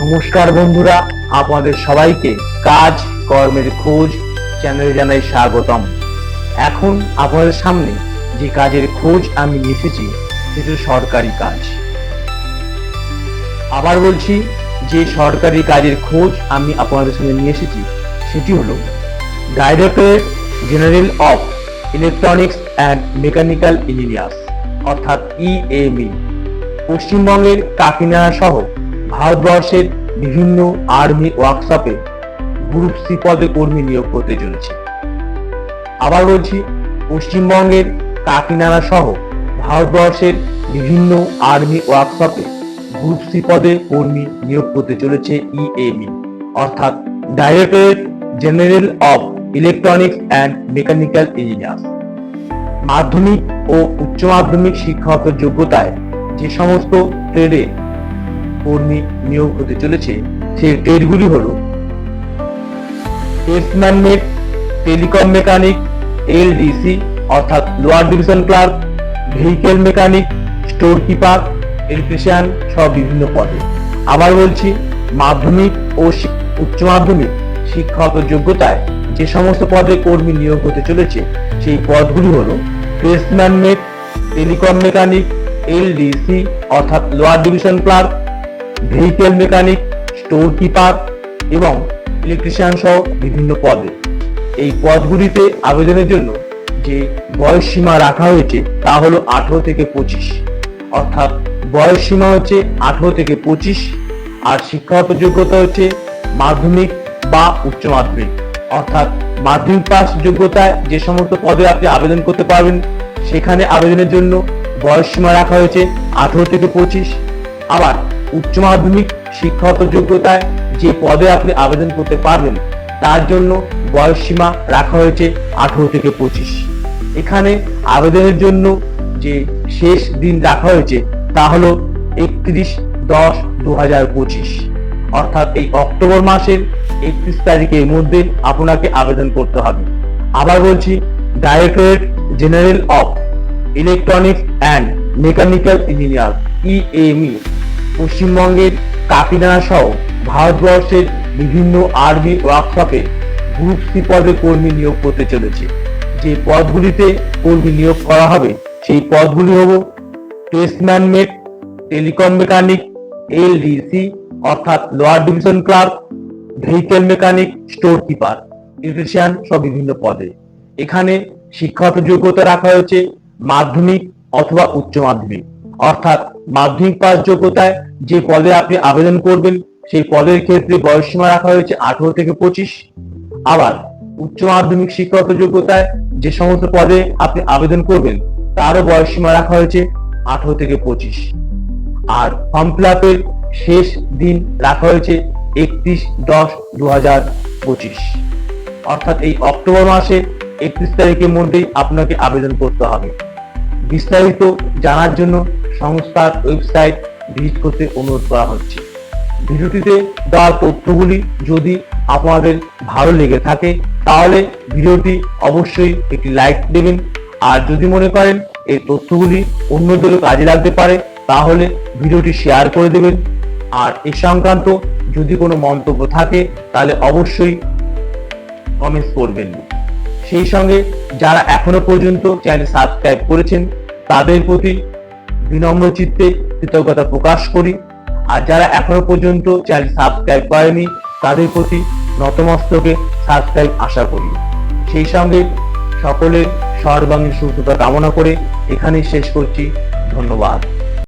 নমস্কার বন্ধুরা, আপনাদের সবাইকে কাজ, কর্মের খোঁজ চ্যানেলে জানাই স্বাগতম। এখন আপনাদের সামনে যে কাজের খোঁজ আমি এসেছি সেটি সরকারি কাজ। আবার বলছি, যে সরকারি কাজের খোঁজ আমি আপনাদের সামনে নিয়ে এসেছি, সেটি হলো directorate general of electronics and mechanical engineers অর্থাৎ E ইএমই পশ্চিমবঙ্গের কাকিনাড়া সহ ভারতবর্ষের বিভিন্ন আর্মি ওয়ার্কশপে গ্রুপ সি পদে কর্মী নিয়োগ করতে চলেছে। আবার বলছি, পশ্চিমবঙ্গের কাকিনাড়া সহ ভারতবর্ষের বিভিন্ন আর্মি ওয়ার্কশপে গ্রুপ সি পদে কর্মী নিয়োগ করতে চলেছে ইএমই অর্থাৎ directorate general of electronics and mechanical engineers মাধ্যমিক ও উচ্চ মাধ্যমিক শিক্ষাগত যোগ্যতায় যে সমস্ত ট্রেডে কর্মী নিয়োগ হতে চলেছে সেই ট্রেডগুলি হল tradesman mate telecom mechanic, LDC, অর্থাৎ lower division clerk, vehicle mechanic store keeper electrician সহ বিভিন্ন পদে। আবার বলছি, মাধ্যমিক ও উচ্চ মাধ্যমিক শিক্ষাগত যোগ্যতায় যে সমস্ত পদে কর্মী নিয়োগ হতে চলেছে, সেই পদগুলি হল tradesman mate telecom mechanic, LDC, অর্থাৎ lower division clerk vehicle mechanic store keeper এবং ইলেকট্রিশিয়ান সহ বিভিন্ন পদে। এই পদগুলিতে আবেদনের জন্য যে বয়স সীমা রাখা হয়েছে তা হলো আঠেরো থেকে পঁচিশ। অর্থাৎ বয়স সীমা হচ্ছে আঠারো থেকে পঁচিশ আর শিক্ষাগত যোগ্যতা হচ্ছে মাধ্যমিক বা উচ্চ মাধ্যমিক। অর্থাৎ মাধ্যমিক পাস যোগ্যতায় যে সমস্ত পদে আপনি আবেদন করতে পারবেন, সেখানে আবেদনের জন্য বয়স সীমা রাখা হয়েছে আঠারো থেকে পঁচিশ। আবার উচ্চ মাধ্যমিক শিক্ষাগত যোগ্যতায় যে পদে আপনি আবেদন করতে পারবেন, তার জন্য বয়স সীমা রাখা হয়েছে আঠারো থেকে পঁচিশ। এখানে আবেদনের জন্য যে শেষ দিন রাখা হয়েছে, তা হলো একত্রিশ দশ দু হাজার পঁচিশ। অর্থাৎ এই অক্টোবর মাসের একত্রিশ তারিখের মধ্যে আপনাকে আবেদন করতে হবে। আবার বলছি directorate general of electronics and mechanical engineer EME পশ্চিমবঙ্গের কাকিনাড়া সহ ভারতবর্ষের বিভিন্ন আর্মি ওয়ার্কশপে গ্রুপ সি পদে কর্মী নিয়োগ করতে চলেছে। যে পদগুলিতে কর্মী নিয়োগ করা হবে, সেই পদগুলি হল tradesman mate telecom mechanic, LDC, অর্থাৎ lower division clerk, vehicle mechanic, store keeper, electrician সব বিভিন্ন পদে। এখানে শিক্ষাগত যোগ্যতা রাখা হয়েছে মাধ্যমিক অথবা উচ্চ মাধ্যমিক, অর্থাৎ মাধ্যমিক পাস যোগ্যতায় যে পদে আপনি আবেদন করবেন, সেই পদের ক্ষেত্রে বয়সসীমা রাখা হয়েছে আঠারো থেকে পঁচিশ। আবার উচ্চ মাধ্যমিক শিক্ষাগত যোগ্যতায় যে সমস্ত পদে আপনি আবেদন করবেন, তারও বয়সসীমা রাখা হয়েছে আঠারো থেকে পঁচিশ। আর ফর্ম ফিল আপের শেষ দিন রাখা হয়েছে একত্রিশ দশ দু হাজার পঁচিশ। অর্থাৎ এই অক্টোবর মাসে একত্রিশ তারিখের মধ্যেই আপনাকে আবেদন করতে হবে। বিস্তারিত জানার জন্য সংস্থার ওয়েবসাইট ভিজিট করতে অনুরোধ করা হচ্ছে। ভিডিওটিতে দেওয়া তথ্যগুলি যদি আপনাদের ভালো লেগে থাকে, তাহলে ভিডিওটি অবশ্যই একটি লাইক দেবেন। আর যদি মনে করেন এই তথ্যগুলি অন্যদেরও কাজে লাগতে পারে, তাহলে ভিডিওটি শেয়ার করে দেবেন। আর এ সংক্রান্ত যদি কোনো মন্তব্য থাকে, তাহলে অবশ্যই কমেন্টস করবেন। সেই সঙ্গে যারা এখনও পর্যন্ত চ্যানেল সাবস্ক্রাইব করেছেন, তাদের প্রতি বিনম্র চিত্তে কৃতজ্ঞতা প্রকাশ করি। আর যারা এখনও পর্যন্ত চ্যানেল সাবস্ক্রাইব করেনি, তাদের প্রতি নতমস্তকে সাবস্ক্রাইব আশা করি। সেই সঙ্গে সকলের সর্বাঙ্গীন সুস্থতা কামনা করে এখানেই শেষ করছি। ধন্যবাদ।